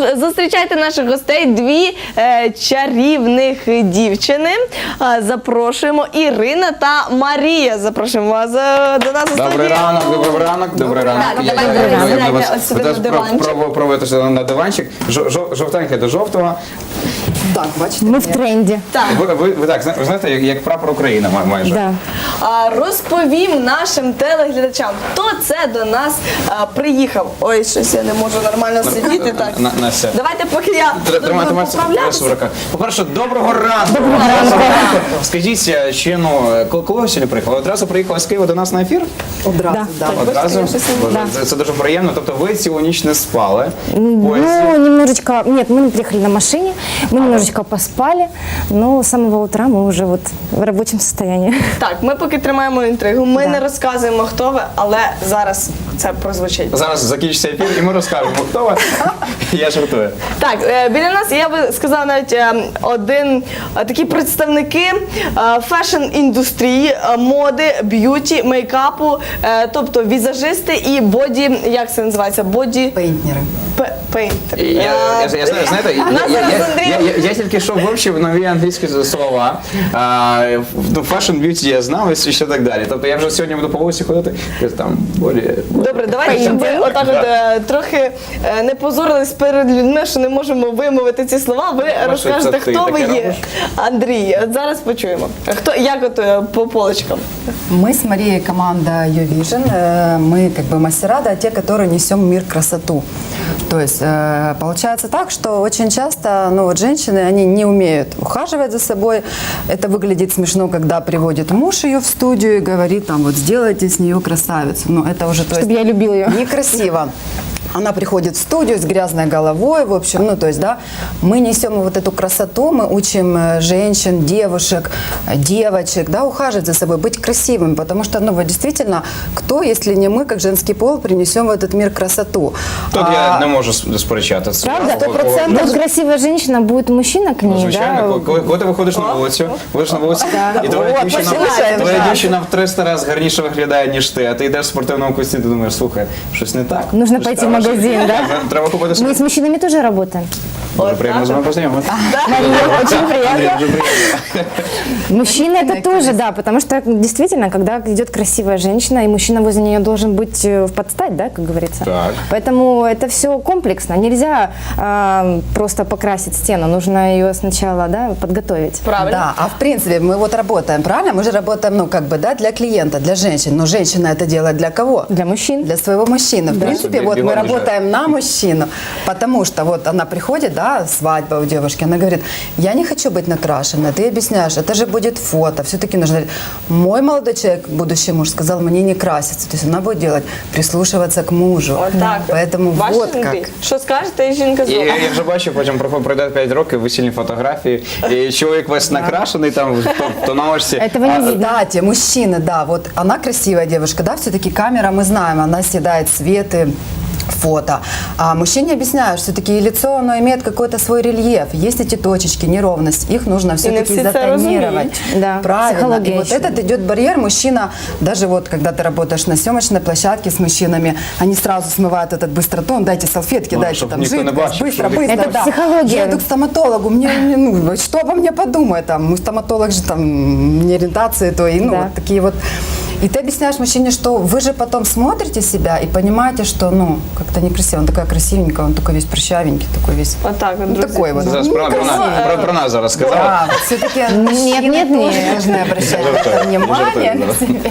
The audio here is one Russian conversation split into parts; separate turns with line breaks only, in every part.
Тож зустрічайте наших гостей, дві е, чарівних дівчини. Е, запрошуємо Ірина та Марія. Запрошуємо вас е, до нас у
Добрий ранок, добрий ранок, добрий ранок.
Так,
Я-
давай,
я- я-
давай,
я
сідайте
до вас-
ось сюди на диванчик.
пробую пробувати на диванчик. Жо- жо- Жовтеньке до жовтого.
Так, бачите.
Мы в тренде.
Так.
Ви, ви, ви так, зна- ви знаєте, як, як прапор України май- майже.
Да.
А, Розповім нашим телеглядачам, хто це до нас а, приїхав. Ой, щось я не можу нормально сидіти. Так
На- Настя.
давайте, поки я
Тр-
буду
Тримайте мать
поправлятися.
в руках. По-перше, доброго ранку. Доброго ранку. Скажіть, е, ще ну, коли коли ви сьогодні приїхали? Одразу приїхали з Києва до нас на ефір?
Одразу, да.
Одразу?
я щось не
Боже, це, це дуже приємно. Тобто ви цілу ніч не спали. в поїзді.
Ну, немножечко, нет, мы приехали на машине, мы немножечко поспали, но с самого утра мы уже вот в рабочем состоянии.
Так, ми поки тримаємо інтригу. Ми не розказуємо, хто ви, але зараз це прозвучить.
Зараз закінчиться ефір і ми розкажемо, хто ви. Я жартую.
Так, е, біля нас я би сказала навіть е, один е, такі представники фешн-індустрії, моди, б'юті, мейкапу, тобто візажисти і боді, як це називається? Боді
Пейнтнеры.
пейнтер.
Я, я, я, я знаю, знаєте, я, я, я, я, я, я тільки що вивчив нові англійські слова. Fashion beauty я знав і ще так далі. Тобто я вже сьогодні буду по вулиці ходити, там болі.
Добре, давайте щоб ви отак от е, трохи е, не позорились перед людьми, що не можемо вимовити ці слова. Ви розкажете,
це ти
хто ви
таке
є.
робиш?
Андрій, от зараз почуємо. Хто як от е, по полочкам?
Мы с Марией команда YouVision. э, Мы как бы мастера, да, те, которые несем в мир красоту. То есть э, получается так, что очень часто, ну вот женщины, они не умеют ухаживать за собой. Это выглядит смешно, когда приводит муж ее в студию и говорит, там, вот сделайте с нее красавицу. Ну это уже, то есть,
Чтобы я любил ее.
некрасиво Она приходит в студию с грязной головой, в общем, ну, то есть, да, мы несем вот эту красоту, мы учим э, женщин, девушек, э, девочек, да, ухаживать за собой, быть красивым, потому что, ну, вот действительно, кто, если не мы, как женский пол, принесем в этот мир красоту?
Тут
А,
я не можу с- сперечати. Це
Правда?
я-
Сто процентов. Вот красивая женщина, будет мужчина к
Ну,
ней,
Звичайно,
да?
коли- коли, коли ти виходиш на вулицю, виходиш на вулицю, і твоя
От,
дівчина,
починаємо,
твоя
так.
дівчина в 300 разів гарніше виглядає, ніж ти, а ти йдеш в спортивному костюмі, ти думаєш, слухай, щось не так.
Нужно
Щось
пойти в
треба,
магазин, да?
щось- Треба купити
Мы
собі.
с мужчинами тоже работаем.
Дуже приємно з вами познайомитися.
Мария, очень приятно.
Андрій, дуже приємно.
Мужчина это тоже, да, потому что действительно, когда идет красивая женщина, и мужчина возле нее должен быть э, в подстать, да, как говорится.
Так.
Поэтому это все комплексно. Нельзя а, просто покрасить стену, нужно ее сначала, да, подготовить.
Правильно?
Да, а в принципе мы вот работаем, правильно? Мы же работаем, ну, как бы, да, для клиента, для женщин. Но женщина это делает для кого?
Для мужчин.
Для своего мужчины. В принципе,
Для
вот мы
бегом
работаем на мужчину, потому что вот она приходит, да, свадьба у девушки, она говорит, я не хочу быть накрашена. Ты объясняешь, это же будет фото, все-таки нужно... Мой молодой человек, будущий муж, сказал мне не краситься. То есть она будет делать, прислушиваться к мужу.
Отак.
Поэтому
Бачите,
вот
Андрій?
как.
Що скажете, і жінка
І
зробить.
я вже бачу, потім проходить- пройде 5 років, весільні фотографії, і чоловік весь накрашений там в тон- тональності.
Этого не
А,
видно.
Кстати, мужчины, да, вот она красивая девушка, да, все-таки камера, мы знаем, она съедает цветы, фото. А мужчине объясняют, все-таки и лицо, оно имеет какой-то свой рельеф. Есть эти точечки, неровность, их нужно все-таки затонировать.
Да,
Правильно. И вот этот идет барьер. Мужчина, даже вот когда ты работаешь на съемочной площадке с мужчинами, они сразу смывают этот быстротон, дайте салфетки,
Ну,
дайте там жидкость,
бачил,
быстро, быстро.
Это
да.
психология.
Я иду к стоматологу, мне, мне, ну, что обо мне подумает там, мой стоматолог же там, не ориентации, то и, ну,
Да.
вот такие вот. И ты объясняешь мужчине, что вы же потом смотрите себя и понимаете, что, ну, как-то некрасиво. Он такой красивенький, он такой весь прыщавенький, такой весь.
Отак, от,
Ну,
друзі.
такой вот.
Зараз про, про, нас, про, про нас зараз сказав.
Да, все-таки
нет,
тоже
нет.
должны обращать на это
Жартую,
внимание на себя.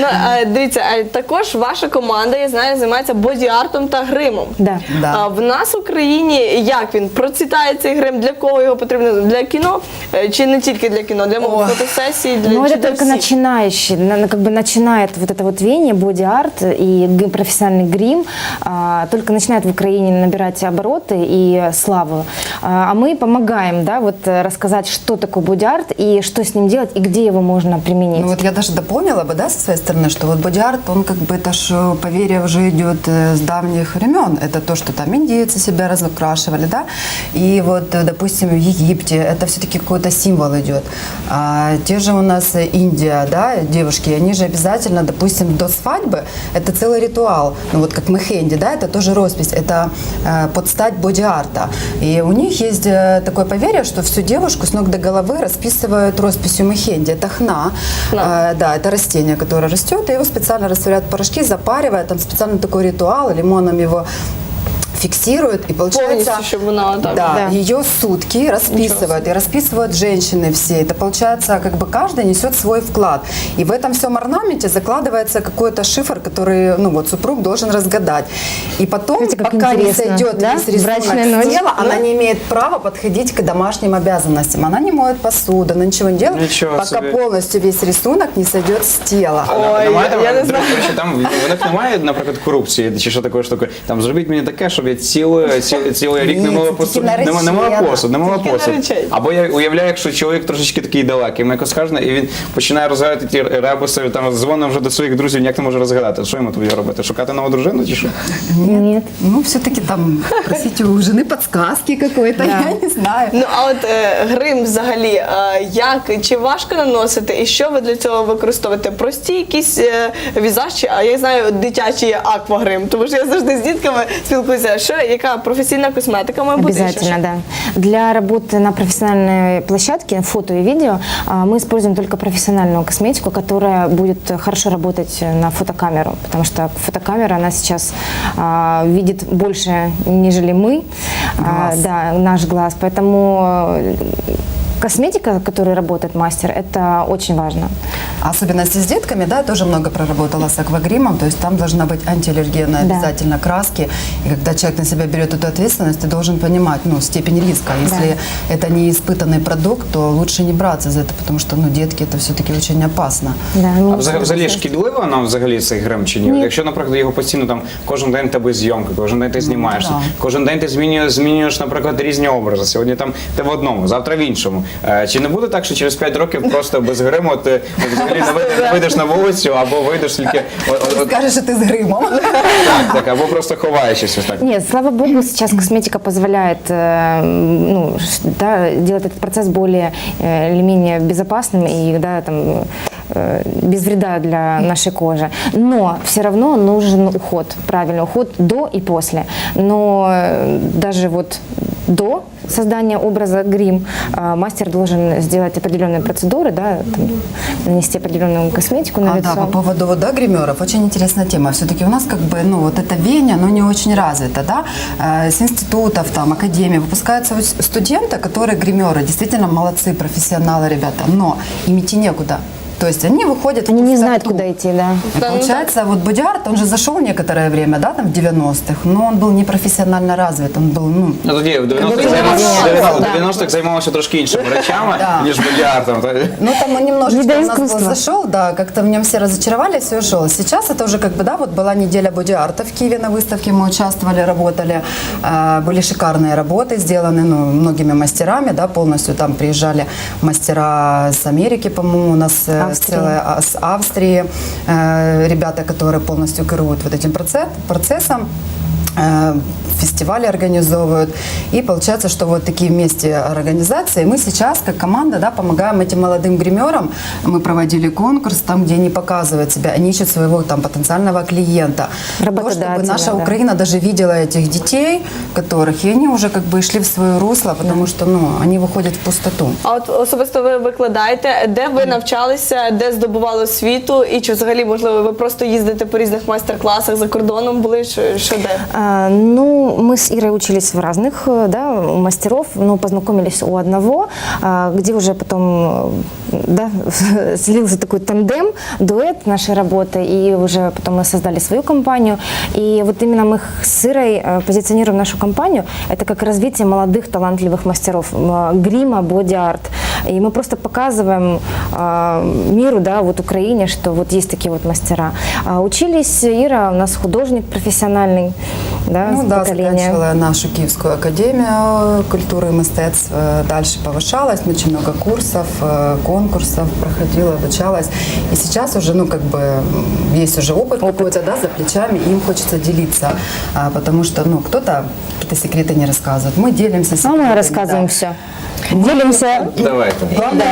Ну, е, дивіться, е, також ваша команда, я знаю, займається боді-артом та гримом.
Да.
Да.
А в нас в Україні як він процвітає цей грим? Для кого його потрібно? Для кіно Е, чи не тільки для кіно? Для
Ой.
фотосесії, для
Ну,
чи
это
для
только
всіх?
начинающий, на- на- как бы начинает вот это вот веяние, боди-арт и г- профессиональный грим, а, только начинает в Украине набирать обороты и славу. А а мы помогаем, да, вот э, рассказать, что такое боди-арт и что с ним делать, и где его можно применить.
Ну вот я даже дополнила бы, да, со своей стороны, что вот боди-арт, он как бы, это ж э, поверье уже идет э, с давних времен. Это то, что там индейцы себя разукрашивали, да. И вот, э, допустим, в Египте это все-таки какой-то символ идет. А те же у нас Индия, да, девушки, они же обязательно, допустим, до свадьбы, это целый ритуал. Ну вот как мехенди, да, это тоже роспись, это э, под стать боди-арта. И у них есть такое поверье, что всю девушку с ног до головы расписывают росписью мехенди. Это хна, Э, да, это растение, которое растет, и его специально растворяют порошки, запаривая, там специально такой ритуал, лимоном его фиксируют, и получается...
Повністю, щоб вона так.
Да,
Да.
ее сутки расписывают, и расписывают женщины все. Это получается, как бы каждая несет свой вклад. И в этом всем орнаменте закладывается какой-то шифр, который, ну вот, супруг должен разгадать. И потом,
Смотрите, как
пока не
интересно,
сойдет
да?
весь рисунок
Брачная
с
ночь.
тела, она не имеет права подходить к домашним обязанностям. Она не моет посуду, она ничего не делает,
Ничего
пока
себе.
полностью весь рисунок не сойдет с тела.
А
Ой,
немає там,
я не
до
знаю.
речі, там в них немає, наприклад, корупції чи що такої штуки. Там зробіть мені таке, щоб я цілий, рік не
Ні, це
посуд. Не, м- не мила
наречена.
посуд, не мила посуд. Або я уявляю, якщо чоловік трошечки такий далекий, йому якось скажено, і він починає розгадати ті ребуси, там дзвонить вже до своїх друзів, ніяк не може розгадати. Що йому тобі робити? Шукати нову дружину чи що?
Нет.
Ну, все-таки там просите у жены подсказки какой-то, я не знаю.
Ну а от е, грим взагалі, е, як чи важко наносити, і що ви для цього використовуєте? Прості якісь е, візажі, а я знаю дитячий аквагрим, тому що я завжди з дітками спілкуюся Що яка професійна косметика має бути?
Обязательно, да. Для работы на профессиональной площадке, фото и видео, а, мы используем только профессиональную косметику, которая будет хорошо работать на фотокамеру, потому что фотокамера, она сейчас а, видит больше, нежели мы, а,
Глаз.
да, наш глаз, поэтому э, косметика, которой работает мастер, это очень важно.
Особенно если с детками, да, я тоже много проработала с аквагримом, то есть там должна быть антиаллергенная
Да.
обязательно краски. И когда человек на себя берет эту ответственность, ты должен понимать, ну, степень риска. Если это не испытанный продукт, то лучше не браться за это, потому что, ну, детки это все-таки очень опасно.
Да, мы
А взагалі, взагалі шкідливо нам взагалі цей грим чи ні?
Ні.
Якщо, наприклад, його постійно там кожен день в тебе зйомка, кожен день ти знімаєшся,
да.
кожен день ти змінюєш, змінюєш, наприклад, різні образи. Сьогодні там ти в одному, завтра в іншому. Е, Чи не буде так, що через 5 років просто без гриму ти взагалі не вийдеш- не вийдеш на вулицю, або вийдеш тільки от- от- от
Скажешь, что ты с гримом.
так, або просто ховаєшся ось так.
Нет, слава богу, сейчас косметика позволяет э, ну, ш- да, делать этот процесс более э, или менее безопасным и да, там, э, без вреда для нашей кожи. Но все равно нужен уход, правильный уход до и после. Но э, даже вот до создания образа грим э, мастер должен сделать определенные процедуры, да, там, нанести определенную косметику на
А,
лицо.
да, по поводу вот, да, гримеров, очень интересная тема. Все-таки у нас как бы, ну, вот это веяние, оно не очень развито, да. Э, С институтов, там, академий выпускаются студенты, которые гримеры, действительно молодцы, профессионалы ребята, но им идти некуда. То есть они выходят в
Они не знают,
пустоту.
куда идти, да.
И
Да, ну
получается, вот Будиарт, он же зашел некоторое время, да, там в 90-х, но он был не профессионально развит, он был, ну,
Ну тоді в 90-х
Ну,
займалося,
да.
в 90-х займалося трошки іншими речами,
Да.
ніж більярдом.
Ну, там он немножечко
Не до
у нас был
искусства.
зашел, да, как-то в нем все разочаровались и ушел. Сейчас это уже как бы, да, вот была неделя боди-арта в Киеве на выставке, мы участвовали, работали. А, Были шикарные работы сделаны, ну, многими мастерами, да, полностью там приезжали мастера с Америки, по-моему, у нас э,
Австрии.
целая, а, с Австрии, э, ребята, которые полностью кируют вот этим процесс- процессом фестивали организовывают. И получается, что вот такие вместе организации. Мы сейчас, как команда, да, помогаем этим молодым гримерам. Мы проводили конкурс там, где они показывают себя, они ищут своего там потенциального клиента. То,
Работодателя,
чтобы наша
да.
Украина даже видела этих детей, которых, и они уже как бы шли в свое русло, потому что, ну, они выходят в пустоту.
А от особисто ви викладаєте, де ви навчалися, де здобували освіту, і чи взагалі можливо ви просто їздите по різних майстер-класах за кордоном були? Що, що де?
А, Ну, мы с Ирой учились в разных э, да, мастеров, но познакомились у одного, а, где уже потом э, да, слился такой тандем, дуэт нашей работы, и уже потом мы создали свою компанию. И вот именно мы с Ирой э, позиционируем нашу компанию, это как развитие молодых талантливых мастеров грима, боди-арт. И мы просто показываем а, миру, да, вот Украине, что вот есть такие вот мастера. А учились, Ира у нас художник профессиональный, да,
Ну да,
поколения.
заканчивала нашу Киевскую академию культуры и мастерств. Э, Дальше повышалась, очень много курсов, э, конкурсов проходила, обучалась. И сейчас уже, ну, как бы, есть уже опыт, какой-то, да, за плечами, и им хочется делиться. А, потому что, ну, кто-то какие-то секреты не рассказывает. Мы делимся
А
секретами.
мы рассказываем
да.
все. Делимся.
Давайте.
Главное,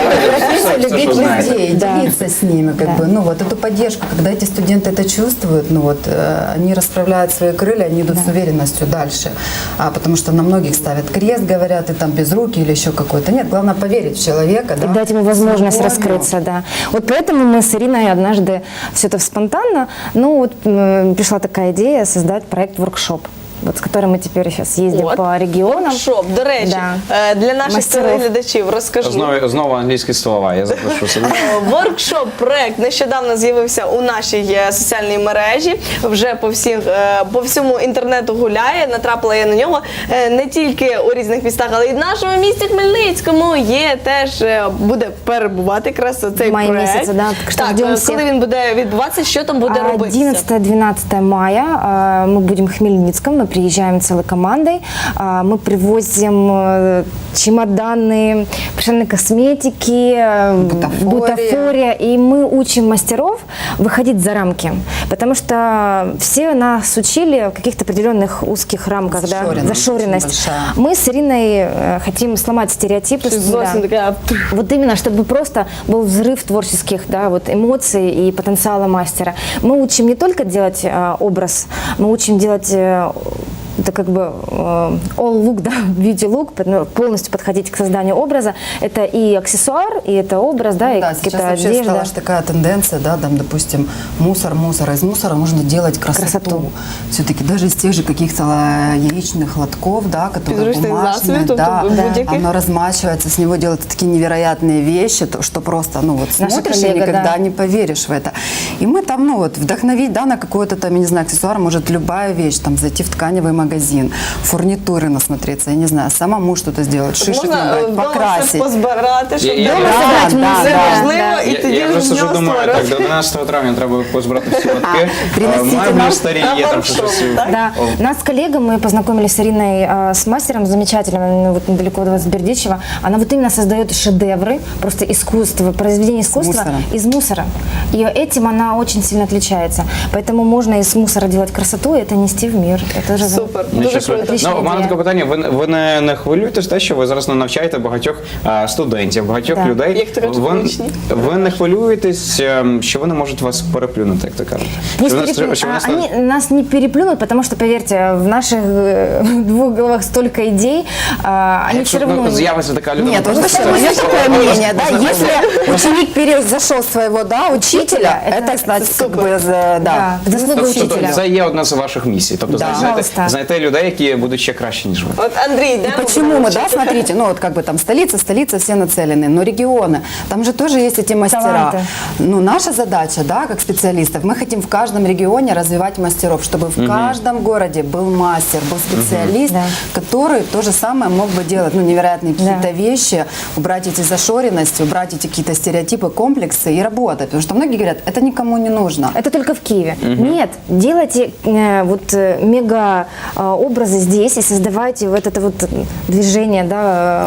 что
любить людей,
Да.
делиться с ними, как
Да.
бы, ну вот эту поддержку, когда эти студенты это чувствуют, ну вот, э, они расправляют свои крылья, они идут с уверенностью дальше, а потому что на многих ставят крест, говорят, ты там без руки или еще какой-то. Нет, главное поверить в человека,
И
да,
дать ему возможность
с любовью.
раскрыться, да. Вот поэтому мы с Ириной однажды все это спонтанно, ну вот м, пришла такая идея создать проект воркшоп. Вот с которым мы теперь сейчас ездим
От.
по регионам.
Воркшоп, до речі,
Да.
е, для наших
Мастеров.
телеглядачів розкажу.
Знову, знову англійські слова, я запишу собі.
Воркшоп проект нещодавно з'явився у нашій е, соціальній мережі. Вже по всіх е, по всьому інтернету гуляє. Натрапила я на нього е, не тільки у різних містах, але й в нашому місті Хмельницькому є теж е, буде перебувати якраз цей
В маї
проект.
місяці, да, так що
так,
ждем
е,
всіх.
коли він буде відбуватися, що там буде робитися?
11-12 мая а, мы будем в Хмельницком, мы Приезжаем целой командой, а, мы привозим э, чемоданы, пришельной косметики, э,
Бутафория.
бутафория, и мы учим мастеров выходить за рамки, потому что все нас учили в каких-то определенных узких рамках, да,
Зашоренность
зашоренность.
очень большая.
Мы с Ириной э, хотим сломать стереотипы. Да. Вот именно, чтобы просто был взрыв творческих да, вот, эмоций и потенциала мастера. Мы учим не только делать э, образ, мы учим делать э, people. Это как бы э, all look, да, beauty look, ну, полностью подходить к созданию образа. Это и аксессуар, и это образ, да, и
Ну Да, сейчас
какая-то
вообще
одежда.
стала такая тенденция, да, там, допустим, мусор, мусор. Из мусора можно делать красоту.
Красоту.
Все-таки даже из тех же каких-то э, яичных лотков, да, которые
Підручних
бумажные,
тобто
да,
будь-яких.
оно размачивается, с него делают такие невероятные вещи, то, что просто, ну вот
Наша
смотришь и
коллега,
никогда
да.
не поверишь в это. И мы там, ну вот, вдохновить, да, на какой-то там, я не знаю, аксессуар, может любая вещь, там, зайти в тканевый магазин, фурнитуры насмотреться, я не знаю, самому что-то сделать, шишек
Можна е,
набрать,
вдома все
покрасить.
позбирати, щоб
Я- я-
вдома
я-
зібрати
Да,
все
да,
можливо,
да.
і
Я,
тоді
я
вже
просто
з
що
нього
думаю, так,
створювати.
до 11 травня треба позбирати всі лотки.
приносите
Меблі
нам
старі,
на
є там
воркшоп,
щось.
так?
Да. Нас с коллегой мы познакомились с Ириной а, с мастером замечательным, ну, вот недалеко от вас, Бердичева. Она вот именно создает шедевры, просто искусство, произведение искусства
мусора.
из мусора. И этим она очень сильно отличается. Поэтому можно из мусора делать красоту и это нести в мир. Это же
Супер.
Нічого
Дуже
собі.
круто.
Отлична
Ну, у мене
ідея.
таке питання. Ви, ви не, не хвилюєтесь те, що ви зараз не навчаєте багатьох а, студентів, багатьох
Так.
людей.
Як то кажуть,
ви,
учні.
ви не хвилюєтесь, ем, що вони можуть вас переплюнути, як то кажуть.
Пусть
Що вони-
переплю-
що вони
а,
стануть-
они нас не переплюнут, потому что, поверьте, в наших э, двух головах столько идей, а, они
Якщо,
все равно...
ну, з'явиться така людина.
Нет,
просто
вот
скаже,
у меня
що
такое
вона
мнение, да,
просто-
если ученик перезашел своего, да, учителя,
это-
это, значит, как
супер.
бы, за- да.
Да, заслуга
Тобто,
учителя.
це є одна з ваших місій. Тобто
Да.
знайти,
Пожалуйста.
знайти людей, які будуть ще краще, ніж ви.
От Андрій, йдемо.
Почему мы, да,
будемо
смотрите, ну вот как бы там столица, столица, все нацелены, но регионы, там же тоже есть эти мастера.
Таланты.
Ну, наша задача, да, как специалистов, мы хотим в каждом регионе развивать мастеров, чтобы в каждом городе был мастер, был специалист,
Да.
который то же самое мог бы делать, ну, невероятные
Да.
какие-то вещи, убрать эти зашоренности, убрать эти какие-то стереотипы, комплексы и работать. Потому что многие говорят, это никому не нужно.
Это только в Киеве. Нет, делайте э, вот э, мега э, образы здесь и создавайте вот это вот движение, да,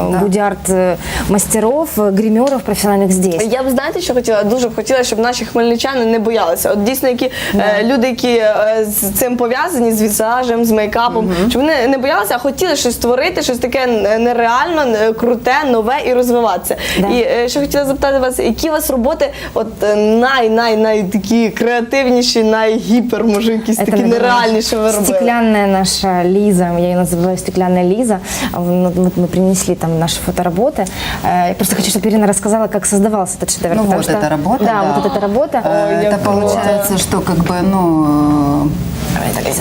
э,
Да.
будиарт э, мастеров, э, гримеров профессиональных здесь.
Я б знаєте, що хотіла? Дуже б хотіла, щоб наші хмельничани не боялися. От дійсно, які е, люди, які е, з цим пов'язані з візажем, з мейкапом, щоб вони не боялися, а хотіли щось створити, щось таке н- нереально е, круте, нове і розвиватися.
Да.
І е, ще хотіла запитати вас, які у вас роботи, от е, най най най такі креативніші, найгіпер, може, якісь такі
наверное,
нереальніші ви робили?
Стеклянная наша Лиза, я ее называю стеклянная Лиза. Мы принесли там наши фотоработы. Э, Я просто хочу, чтобы Ирина рассказала, как создавался этот шедевр.
Ну вот
что-
эта работа,
Да,
да.
вот эта работа.
Э, Это получается, что как бы, ну,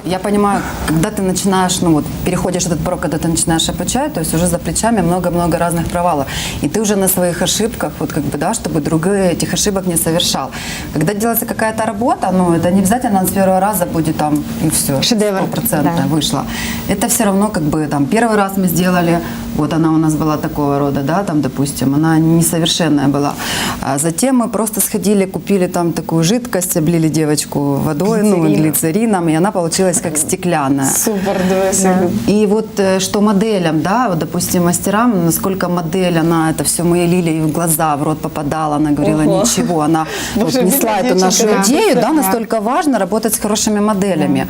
я понимаю, когда ты начинаешь, ну вот, переходишь этот порог, когда ты начинаешь обучать, то есть уже за плечами много-много разных провалов. И ты уже на своих ошибках, вот как бы, да, чтобы другой этих ошибок не совершал. Когда делается какая-то работа, ну, это не обязательно с первого раза будет там и все.
Шедевр,
Стопроцентно
да.
вышло. Это все равно как бы там первый раз мы сделали, Вот она у нас была такого рода, да, там, допустим, она несовершенная была. А затем мы просто сходили, купили там такую жидкость, облили девочку водой, ну,
Глицерином.
глицерином, и она получилась как стеклянная.
Супер, дивися.
И вот э, что моделям, да, вот, допустим, мастерам, насколько модель, она это все мы лили ей в глаза, в рот попадала, она говорила,
Ого.
ничего, она вот несла эту нашу
да.
идею, да,
Да.
настолько важно работать с хорошими моделями.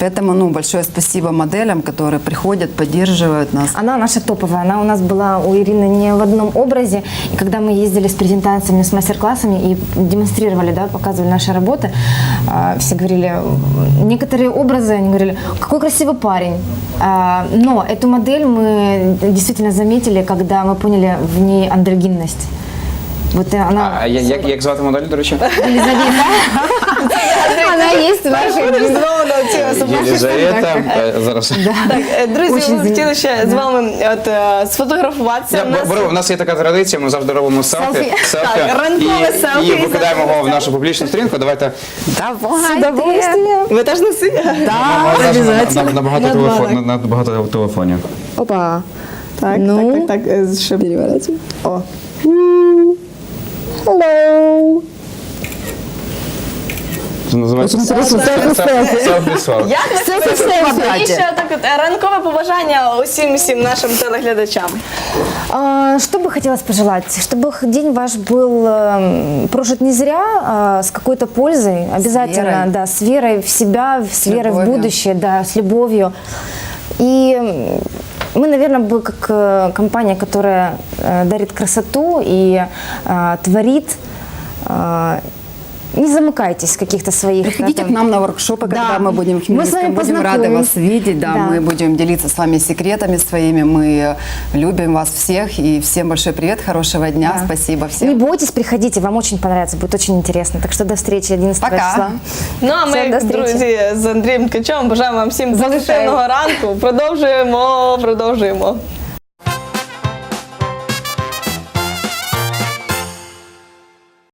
Поэтому, ну, большое спасибо моделям, которые приходят, поддерживают нас.
Она наша топовая. Она у нас была у Ирины не в одном образе. И когда мы ездили с презентациями, с мастер-классами и демонстрировали, да, показывали наши работы, а, все говорили, некоторые образы, они говорили, какой красивый парень. А, Но эту модель мы действительно заметили, когда мы поняли в ней андрогинность. Вот и она...
А я- як, як звати модель, до речі?
Елизавета. Она есть в нашей
Цієї особливості.
Єлизавета. Е, Зараз.
Так, е, друзі, ми хотіли ще з вами от, е, сфотографуватися.
Я,
У нас-
беру, у нас є така традиція, ми завжди робимо селфі,
Селфі.
Так, ранкове
і,
селфі.
і викидаємо його в нашу публічну сторінку. Давайте
Ви теж носите?
на, на, на, багато
На
телефон, на, на багато телефонів.
Опа.
Так,
Ну?
так, так, так. е, Ще перевернути. О.
Це називається селфі-селфі.
Як ви
Селфі в
себе
квадраті.
І ще так от, е, ранкове побажання усім усім нашим телеглядачам.
А, Что бы хотелось пожелать? Чтобы х- день ваш был эм, прожит не зря, а с какой-то пользой. Обязательно,
верой.
да, с верой в себя, с, верой в
любовью.
будущее, да, с любовью. И м, мы, наверное, бы как э, компания, которая э, дарит красоту и э, творит, э, не замыкайтесь в каких-то своих...
Приходите
да,
к нам на воркшопы, когда
Да.
мы будем в
Мы с вами
Хмельницком, будем рады
познакомимся.
вас видеть, да,
Да.
мы будем делиться с вами секретами своими, мы любим вас всех и всем большой привет, хорошего дня,
Да.
спасибо
Не
всем.
бойтесь, приходите, вам очень понравится, будет очень интересно. Так что до встречи 11
Пока.
числа.
Ну а
Все,
ми,
до встречи.
друзі, з Андрієм Ткачем бажаємо вам всім
Залишаю.
позитивного ранку. Продовжуємо, продовжуємо.